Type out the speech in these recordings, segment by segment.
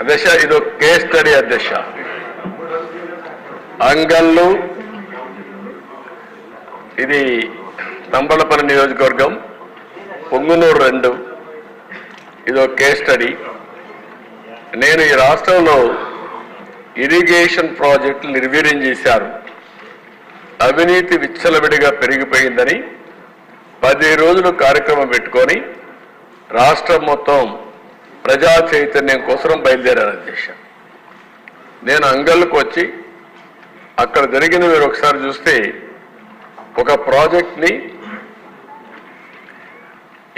అధ్యక్ష ఇది ఒక కేస్ స్టడీ అధ్యక్ష. అంగళ్ళు ఇది తంబళపల్లి నియోజకవర్గం పొంగునూరు రెండు. ఇది ఒక కేస్ స్టడీ నేను ఈ రాష్ట్రంలో ఇరిగేషన్ ప్రాజెక్టులు నిర్వీర్యం చేశారు. అవినీతి విచ్చలవిడిగా పెరిగిపోయిందని పది రోజులు కార్యక్రమం పెట్టుకొని రాష్ట్రం మొత్తం ప్రజా చైతన్యం కోసం బయలుదేరారు అధ్యక్ష. నేను అంగళ్ళకు వచ్చి అక్కడ జరిగిన మీరు ఒకసారి చూస్తే ఒక ప్రాజెక్ట్ని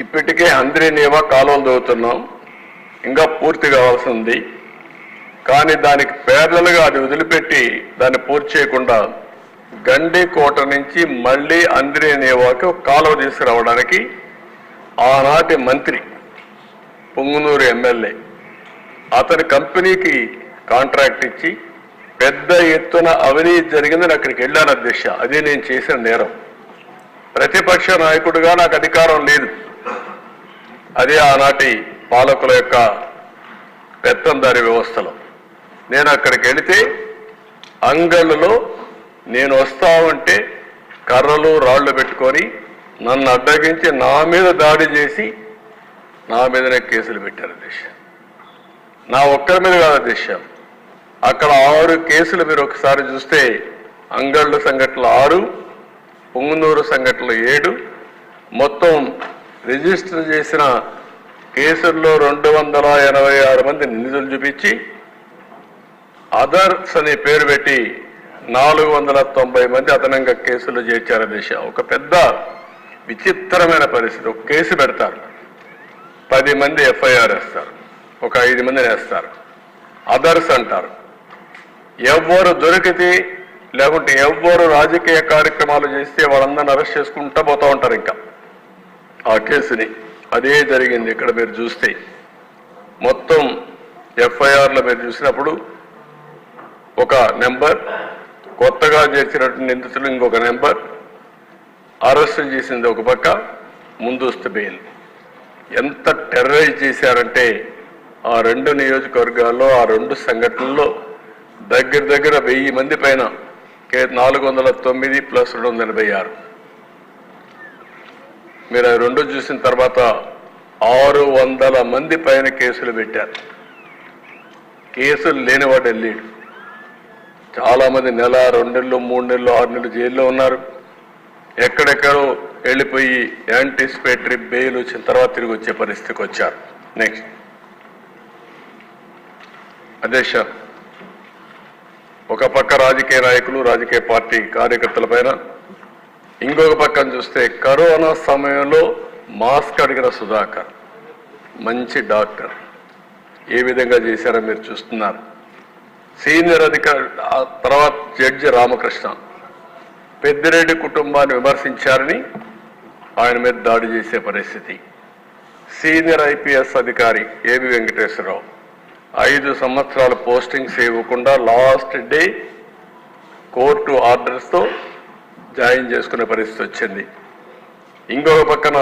ఇప్పటికే అంద్రినేవా కాలువలు దవ్వుతున్నాం ఇంకా పూర్తి కావాల్సి ఉంది. కానీ దానికి పేర్లలుగా అది వదిలిపెట్టి దాన్ని పూర్తి చేయకుండా గండి కోట నుంచి మళ్ళీ అంద్రినేవాకి ఒక కాలువ తీసుకురావడానికి ఆనాటి మంత్రి పొంగునూరు ఎమ్మెల్యే. అతని కంపెనీకి కాంట్రాక్ట్ ఇచ్చి పెద్ద ఎత్తున అవినీతి జరిగిందని అక్కడికి వెళ్ళాను అధ్యక్ష. అదే నేను చేసిన నేరం. ప్రతిపక్ష నాయకుడిగా నాకు అధికారం లేదు. అదే ఆనాటి పాలకుల యొక్క పెత్తందారి వ్యవస్థలో. నేను అక్కడికి వెళితే అంగళ్ళలో నేను వస్తా ఉంటే కర్రలు రాళ్ళు పెట్టుకొని నన్ను అడ్డగించి నా మీద దాడి చేసి నా మీదనే కేసులు పెట్టారు అధ్యక్ష నా ఒక్కరి మీద కాదు అధ్యక్ష అక్కడ ఆరు కేసులు మీరు ఒకసారి చూస్తే అంగళ్ళు సంఘటనలు ఆరు పొంగునూరు సంఘటనలు ఏడు. మొత్తం రిజిస్టర్ చేసిన కేసుల్లో రెండు వందల ఎనభై ఆరు మంది నిందితులు చూపించి అదర్స్ అనే పేరు పెట్టి నాలుగు వందల తొంభై మంది అదనంగా కేసులు చేర్చారు దిశ. ఒక పెద్ద విచిత్రమైన పరిస్థితి. ఒక కేసు పెడతారు. పది మంది ఎఫ్ఐఆర్ వేస్తారు. ఒక ఐదు మందిని వేస్తారు. అదర్స్ అంటారు. ఎవ్వరు దొరికితే లేకుంటే ఎవ్వరు రాజకీయ కార్యక్రమాలు చేస్తే వాళ్ళందరిని అరెస్ట్ చేసుకుంటా పోతా ఉంటారు ఇంకా. ఆ కేసుని అదే జరిగింది ఇక్కడ మీరు చూస్తే. మొత్తం ఎఫ్ఐఆర్లో మీరు చూసినప్పుడు ఒక నెంబర్ కొత్తగా చేసినటువంటి నిందితులు ఇంకొక నెంబర్ అరెస్ట్ చేసింది ఒక పక్క ముందస్తు బెయిల్. ఎంత టెర్రరైజ్ చేశారంటే ఆ రెండు నియోజకవర్గాల్లో ఆ రెండు సంఘటనల్లో దగ్గర దగ్గర వెయ్యి మంది పైన కే- నాలుగు వందల తొమ్మిది ప్లస్ రెండు వందల ఎనభై ఆరు. మీరు ఆ రెండు చూసిన తర్వాత ఆరు వందల మంది పైన కేసులు పెట్టారు. కేసులు లేనివాడు వెళ్ళాడు చాలామంది నెల రెండు నెలలు మూడు నెలలు ఆరు నెలలు జైల్లో ఉన్నారు. ఎక్కడెక్కడో వెళ్ళిపోయి యాంటిసిపేటరీ బెయిల్ వచ్చిన తర్వాత తిరిగి వచ్చే పరిస్థితికి వచ్చారు. నెక్స్ట్ అదే సార్ ఒక పక్క రాజకీయ నాయకులు రాజకీయ పార్టీ కార్యకర్తల పైన ఇంకొక పక్కన చూస్తే కరోనా సమయంలో మాస్క్ అడిగిన సుధాకర్. మంచి డాక్టర్. ఏ విధంగా చేశారో మీరు చూస్తున్నారు. సీనియర్ అధికారి తర్వాత జడ్జి రామకృష్ణ. పెద్దిరెడ్డి కుటుంబాన్ని విమర్శించారని ఆయన మీద దాడి చేసే పరిస్థితి. సీనియర్ ఐపీఎస్ అధికారి ఏబి వెంకటేశ్వరరావు ఐదు సంవత్సరాల పోస్టింగ్స్ ఇవ్వకుండా లాస్ట్ డే కోర్టు ఆర్డర్స్తో జాయిన్ చేసుకునే పరిస్థితి వచ్చింది. ఇంకొక పక్కన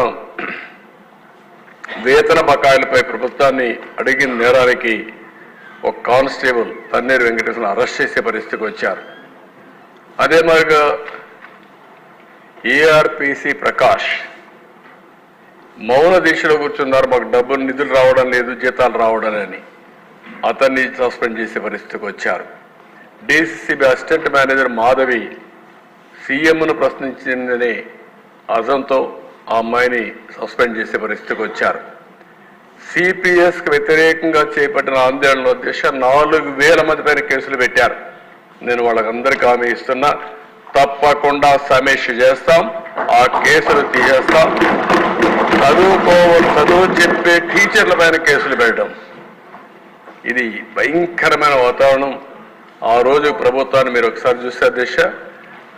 వేతన బకాయిలపై ప్రభుత్వాన్ని అడిగిన నేరానికి ఒక కానిస్టేబుల్ తన్నీరు వెంకటేశ్వర అరెస్ట్ చేసే పరిస్థితికి వచ్చారు. అదే మాదిరిగా ఏఆర్పిసి ప్రకాష్. మౌన దీక్షలో కూర్చున్నారు మాకు డబ్బులు నిధులు రావడం లేదు జీతాలు రావడం అని అతన్ని సస్పెండ్ చేసే పరిస్థితికి వచ్చారు. డిసిసిబి అసిస్టెంట్ మేనేజర్ మాధవి సీఎంను ప్రశ్నించిందనే అజంతో ఆ అమ్మాయిని సస్పెండ్ చేసే పరిస్థితికి వచ్చారు. సిపిఎస్కి వ్యతిరేకంగా చేపట్టిన ఆందోళనలో దిశ నాలుగు వేల మంది పైన కేసులు పెట్టారు. నేను వాళ్ళకందరికీ హామీ ఇస్తున్నా. తప్పకుండా సమీక్ష చేస్తాం. ఆ కేసులు తీసేస్తాం. చదువుకో చదువు చెప్పే టీచర్ల పైన కేసులు పెట్టడం. ఇది భయంకరమైన వాతావరణం. ఆ రోజు ప్రభుత్వాన్ని మీరు ఒకసారి చూస్తే దిశ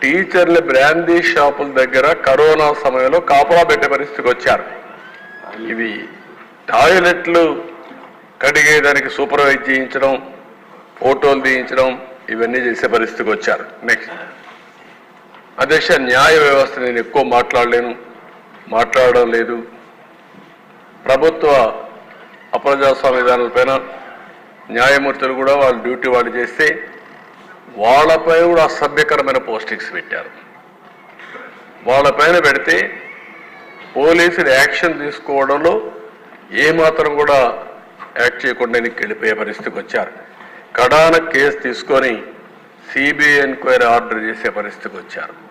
టీచర్లు బ్రాందీ షాపుల దగ్గర కరోనా సమయంలో కాపలా పెట్టే పరిస్థితికి వచ్చారు. ఇవి టాయిలెట్లు కడిగేదానికి సూపర్వైజ్ చేయించడం ఫోటోలు తీయించడం ఇవన్నీ చేసే పరిస్థితికి వచ్చారు. నెక్స్ట్ అధ్యక్ష న్యాయ వ్యవస్థ నేను ఎక్కువ మాట్లాడలేను. మాట్లాడడం లేదు. ప్రభుత్వ అప్రజాస్వామ్య విధానాలపైన న్యాయమూర్తులు కూడా వాళ్ళ డ్యూటీ వాళ్ళు చేస్తే వాళ్ళపై కూడా అసభ్యకరమైన పోస్టింగ్స్ పెట్టారు. వాళ్ళపైన పెడితే పోలీసులు యాక్షన్ తీసుకోవడంలో ఏమాత్రం కూడా యాక్ట్ చేయకుండా వెనక్కి వెళ్ళిపోయే పరిస్థితికి వచ్చారు. కడాన కేసు తీసుకొని సిబిఐ ఎంక్వైరీ ఆర్డర్ చేసే పరిస్థితికి వచ్చారు.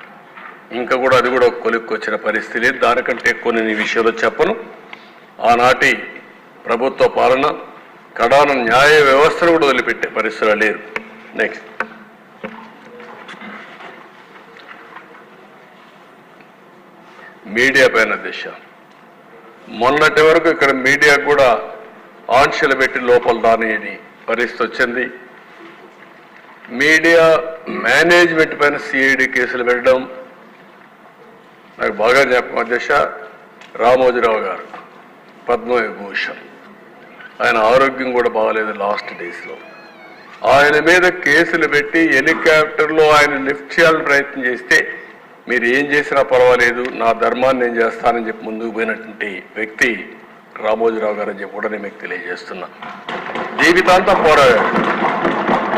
ఇంకా కూడా అది కూడా కొలిక్కి వచ్చిన పరిస్థితి లేదు. దానికంటే ఎక్కువ నేను ఈ విషయంలో చెప్పను. ఆనాటి ప్రభుత్వ పాలన కడాన న్యాయ వ్యవస్థను కూడా వదిలిపెట్టే పరిస్థితులు లేరు నెక్స్ట్ మీడియా పైన దిశ. మొన్నటి వరకు ఇక్కడ మీడియా కూడా ఆంక్షలు పెట్టి లోపల రానియని పరిస్థితి వచ్చింది. మీడియా మేనేజ్మెంట్ పైన సిఐడి కేసులు పెట్టడం నాకు బాగా జ్ఞాపకం అధ్యక్ష రామోజీరావు గారు పద్మవిభూషణ్. ఆయన ఆరోగ్యం కూడా బాగాలేదు లాస్ట్ డేస్లో. ఆయన మీద కేసులు పెట్టి హెలికాప్టర్లో ఆయన లిఫ్ట్ చేయాలని ప్రయత్నం చేస్తే మీరు ఏం చేసినా పర్వాలేదు నా ధర్మాన్ని నేను చేస్తానని చెప్పి ముందుకు పోయినటువంటి వ్యక్తి రామోజీరావు గారు అని చెప్పి కూడా నేను మీకు తెలియజేస్తున్నా. జీవితాంతం పోరాడాడు.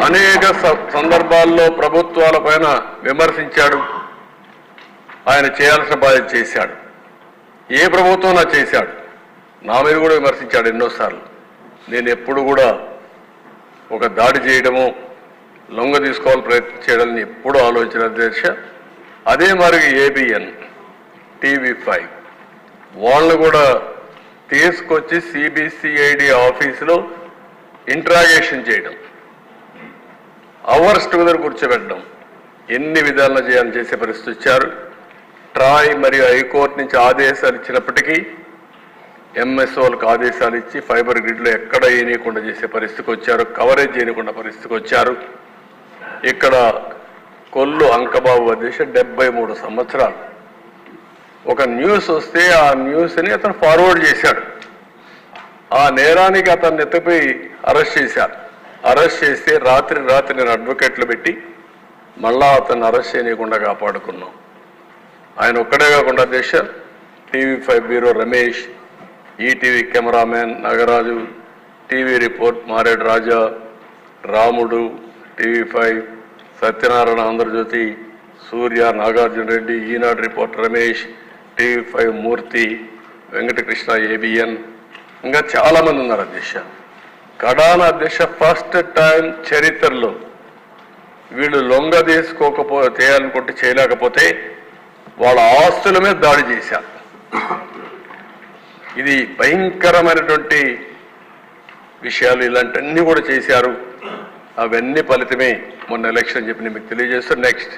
అనేక స- సందర్భాల్లో ప్రభుత్వాల పైన విమర్శించాడు. ఆయన చేయాల్సిన బాధ్యత చేశాడు. ఏ ప్రభుత్వం నా చేశాడు? నా మీద కూడా విమర్శించాడు ఎన్నోసార్లు. నేను ఎప్పుడు కూడా ఒక దాడి చేయడము లొంగ తీసుకోవాలని ప్రయత్నం చేయడాన్ని ఎప్పుడూ ఆలోచన అధ్యక్ష అదే మరి ఏబిఎన్ టీవీ ఫైవ్ వాళ్ళు కూడా తీసుకొచ్చి సిబిసిఐడి ఆఫీసులో ఇంట్రాగేషన్ చేయడం అవర్స్ టుగెదర్ కూర్చోబెట్టడం ఎన్ని విధాలుగా చేయాలని చేసే పరిస్థితి వచ్చారు? ట్రాయ్ మరియు హైకోర్టు నుంచి ఆదేశాలు ఇచ్చినప్పటికీ ఎంఎస్ఓలకు ఆదేశాలు ఇచ్చి ఫైబర్ గ్రిడ్లో ఎక్కడ వేయనీయకుండా చేసే పరిస్థితికి వచ్చారు కవరేజ్ చేయకుండా పరిస్థితికి వచ్చారు. ఇక్కడ కొల్లు అంకబాబు అధ్యక్ష డెబ్బై మూడు సంవత్సరాలు. ఒక న్యూస్ వస్తే ఆ న్యూస్ని అతను ఫార్వర్డ్ చేశాడు. ఆ నేరానికి అతన్ని ఎత్తిపోయి అరెస్ట్ చేశారు. అరెస్ట్ చేస్తే రాత్రి రాత్రి నేను అడ్వకేట్లు పెట్టి మళ్ళా అతన్ని అరెస్ట్ చేయకుండా కాపాడుకున్నాం. ఆయన ఒక్కడే కాకుండా అధ్యక్ష TV five bureau Ramesh ETV cameraman Nagaraju TV report Maredu Raja Ramudu TV five Satyanarayana Andhrajyothi Surya Nagarjuna Reddy Eenadu report Ramesh TV five Murthy Venkatakrishna ABN. ఇంకా చాలామంది ఉన్నారు అధ్యక్ష. కడాన అధ్యక్ష ఫస్ట్ టైం చరిత్రలో వీళ్ళు లొంగ తీసుకోకపో చేయాలనుకుంటే చేయలేకపోతే వాళ్ళ ఆస్తుల మీద దాడి చేశారు ఇది భయంకరమైనటువంటి విషయాలు ఇలాంటివన్నీ కూడా చేశారు. అవన్నీ ఫలితమే మొన్న ఎలక్షన్ చెప్పి నేను మీకు తెలియజేస్తాను నెక్స్ట్.